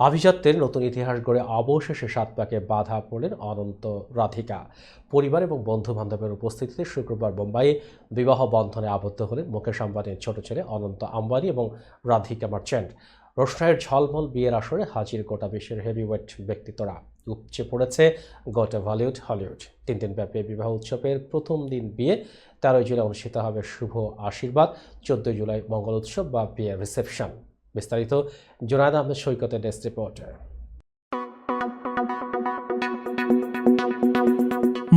আভিজাত্যের নতুন ইতিহাস গড়ে অবশেষে সাত পাকে বাধা পড়লেন অনন্ত রাধিকা। পরিবার এবং বন্ধু বান্ধবের উপস্থিতিতে শুক্রবার বোম্বাইয়ে বিবাহ বন্ধনে আবদ্ধ হলেন মুকেশ আম্বানির ছোট ছেলে অনন্ত আম্বানি এবং রাধিকা মার্চেন্ট। রোশনাইয়ের ঝলমল বিয়ের আসরে হাজির গোটা বিশ্বের হেভিওয়েট ব্যক্তিত্বরা। উপচে পড়েছে গোটা বলিউড, হলিউড। তিন দিন ব্যাপী বিবাহ উৎসবের প্রথম দিন বিয়ে। তেরোই জুলাই অনুষ্ঠিত হবে শুভ আশীর্বাদ। চোদ্দই জুলাই মঙ্গল উৎসব বা বিয়ের রিসেপশন। বিস্তারিত জোনায়দ আহমেদ সৈকতের ডেস্ক রিপোর্টার।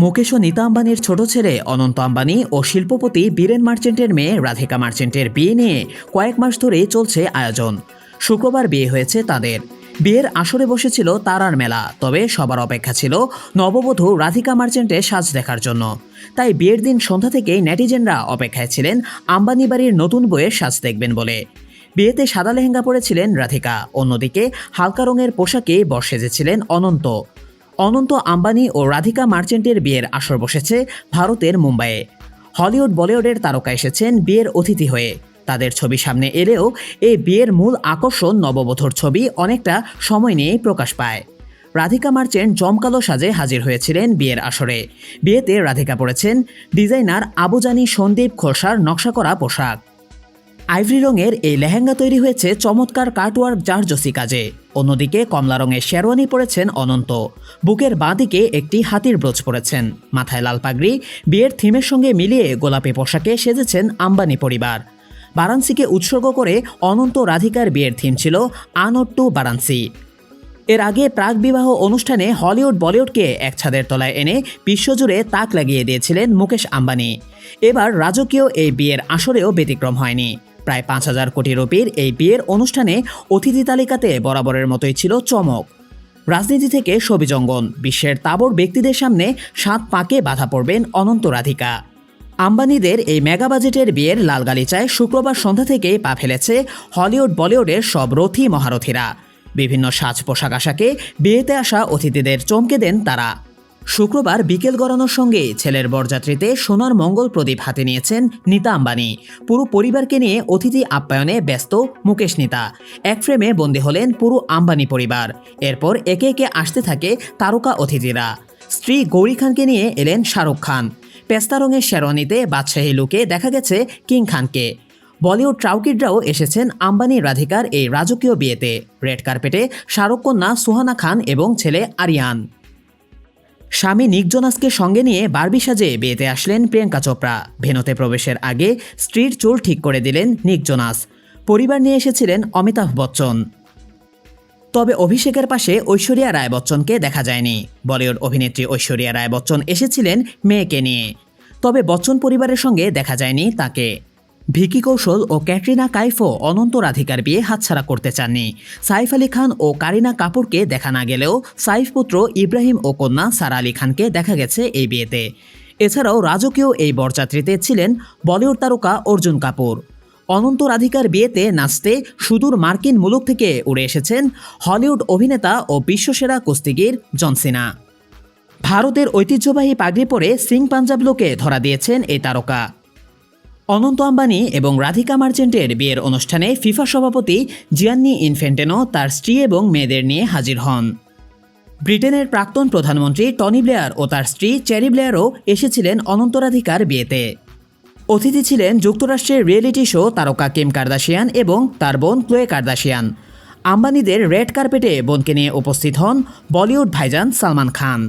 মুকেশ ও নীতা আম্বানির ছোট ছেলে অনন্ত আম্বানি ও শিল্পপতি বীরেন মার্চেন্টের মেয়ে রাধিকা মার্চেন্টের বিয়ে নিয়ে কয়েক মাস ধরে চলছে আয়োজন। শুক্রবার বিয়ে হয়েছে তাদের। বিয়ের আসরে বসেছিল তারার মেলা, তবে সবার অপেক্ষা ছিল নববধূ রাধিকা মার্চেন্টের সাজ দেখার জন্য। তাই বিয়ের দিন সন্ধ্যা থেকেই নেটিজেনরা অপেক্ষায় ছিলেন আম্বানি বাড়ির নতুন বইয়ের সাজ দেখবেন বলে। বিয়েতে সাদা লেহেঙ্গা পরেছিলেন রাধিকা। অন্যদিকে হালকা রঙের পোশাকে বর সেজেছিলেন অনন্ত। অনন্ত আম্বানি ও রাধিকা মার্চেন্টের বিয়ের আসর বসেছে ভারতের মুম্বাইয়ে। হলিউড বলিউডের তারকা এসেছেন বিয়ের অতিথি হয়ে। তাদের ছবি সামনে এলেও এই বিয়ের মূল আকর্ষণ নববধূর ছবি অনেকটা সময় নিয়েই প্রকাশ পায়। রাধিকা মার্চেন্ট জমকালো সাজে হাজির হয়েছিলেন বিয়ের আসরে। বিয়েতে রাধিকা পরেছেন ডিজাইনার আবুজানি সন্দীপ খোরসার নকশা করা পোশাক। আইভরি রঙের এই লেহেঙ্গা তৈরি হয়েছে চমৎকার কাটওয়ার্ক জারজসি কাজে। অন্যদিকে কমলা রঙের শেরওয়ানি পরেছেন অনন্ত। বুকের বাঁদিকে একটি হাতির ব্রোচ পরেছেন। মাথায় লাল পাগড়ি, বিয়ের থিমের সঙ্গে মিলিয়ে গোলাপি পোশাকে সেজেছেন আম্বানি পরিবার। বারাণসীকে উৎসর্গ করে অনন্ত রাধিকার বিয়ের থিম ছিল আনট্টু বারাণসী। এর আগে প্রাক বিবাহ অনুষ্ঠানে হলিউড বলিউডকে এক ছাদের তলায় এনে বিশ্বজুড়ে তাক লাগিয়ে দিয়েছিলেন মুকেশ আম্বানি। এবার রাজকীয় এই বিয়ের আসরেও ব্যতিক্রম হয়নি। প্রায় পাঁচ হাজার কোটি রুপির এই বিয়ের অনুষ্ঠানে অতিথি তালিকাতে বরাবরের মতোই ছিল চমক। রাজনীতি থেকে সবিজঙ্গন বিশ্বের তাবর ব্যক্তিদের সামনে সাত পাকে বাধা পড়বেন অনন্ত রাধিকা। আম্বানিদের এই মেগা বাজেটের বিয়ের লাল গালিচায় শুক্রবার সন্ধ্যা থেকেই পা ফেলেছে হলিউড বলিউডের সব রথী মহারথীরা। বিভিন্ন সাজ পোশাক আশাকে বিয়েতে আসা অতিথিদের চমকে দেন তারা। শুক্রবার বিকেল গড়ানোর সঙ্গে ছেলের বরযাত্রীতে সোনার মঙ্গল প্রদীপ হাতে নিয়েছেন নীতা আম্বানি। পুরো পরিবারকে নিয়ে অতিথি আপ্যায়নে ব্যস্ত মুকেশ নীতা। এক ফ্রেমে বন্দী হলেন পুরো আম্বানি পরিবার। এরপর একে একে আসতে থাকে তারকা অতিথিরা। স্ত্রী গৌরী খানকে নিয়ে এলেন শাহরুখ খান। পেস্তা রঙের শেরওয়ানিতে বাদশাহী লুকে দেখা গেছে কিং খানকে। বলিউড ট্রাউকিডরাও এসেছেন আম্বানি রাধিকার এই রাজকীয় বিয়েতে। রেড কার্পেটে শাহরুখ কন্যা সুহানা খান এবং ছেলে আরিয়ান। স্বামী নিক জোনাসকে সঙ্গে নিয়ে বারবি সাজে বিয়েতে আসলেন প্রিয়াঙ্কা চোপড়া। ভেনতে প্রবেশের আগে স্ত্রীর চুল ঠিক করে দিলেন নিক জোনাস পরিবার নিয়ে এসেছিলেন অমিতাভ বচ্চন। তবে অভিষেকের পাশে ঐশ্বরিয়া রায় বচ্চনকে দেখা যায়নি। বলিউড অভিনেত্রী ঐশ্বরিয়া রায় বচ্চন এসেছিলেন মেয়েকে নিয়ে। তবে বচ্চন পরিবারের সঙ্গে দেখা যায়নি তাকে। ভিকি কৌশল ও ক্যাটরিনা কাইফও অনন্ত রাধিকার বিয়ে হাতছাড়া করতে চাননি। সাইফ আলী খান ও কারিনা কাপুরকে দেখা না গেলেও সাইফ পুত্র ইব্রাহিম ও কন্যা সারা আলী খানকে দেখা গেছে এই বিয়েতে। এছাড়াও রাজকীয় এই বরযাত্রীতে ছিলেন বলিউড তারকা অর্জুন কাপুর। অনন্ত রাধিকার বিয়েতে নাচতে সুদূর মার্কিন মুলুক থেকে উড়ে এসেছেন হলিউড অভিনেতা ও বিশ্বসেরা কুস্তিগির জনসিনা ভারতের ঐতিহ্যবাহী পাগড়ি পরে সিং পাঞ্জাব লোকে ধরা দিয়েছেন এই তারকা। অনন্ত আম্বানি এবং রাধিকা মার্চেন্টের বিয়ের অনুষ্ঠানে ফিফা সভাপতি জিয়ান্নি ইনফেন্টেনো তার স্ত্রী এবং মেয়েদের নিয়ে হাজির হন। ব্রিটেনের প্রাক্তন প্রধানমন্ত্রী টনি ব্লেয়ার ও তার স্ত্রী চেরি ব্লেয়ারও এসেছিলেন অনন্ত রাধিকার বিয়েতে। অতিথি ছিলেন যুক্তরাষ্ট্রের রিয়েলিটি শো তারকা কিম কার্দাশিয়ান এবং তার বোন ক্লোয়ে কার্দাশিয়ান আম্বানিদের রেড কার্পেটে বোনকে নিয়ে উপস্থিত হন বলিউড ভাইজান সালমান খান।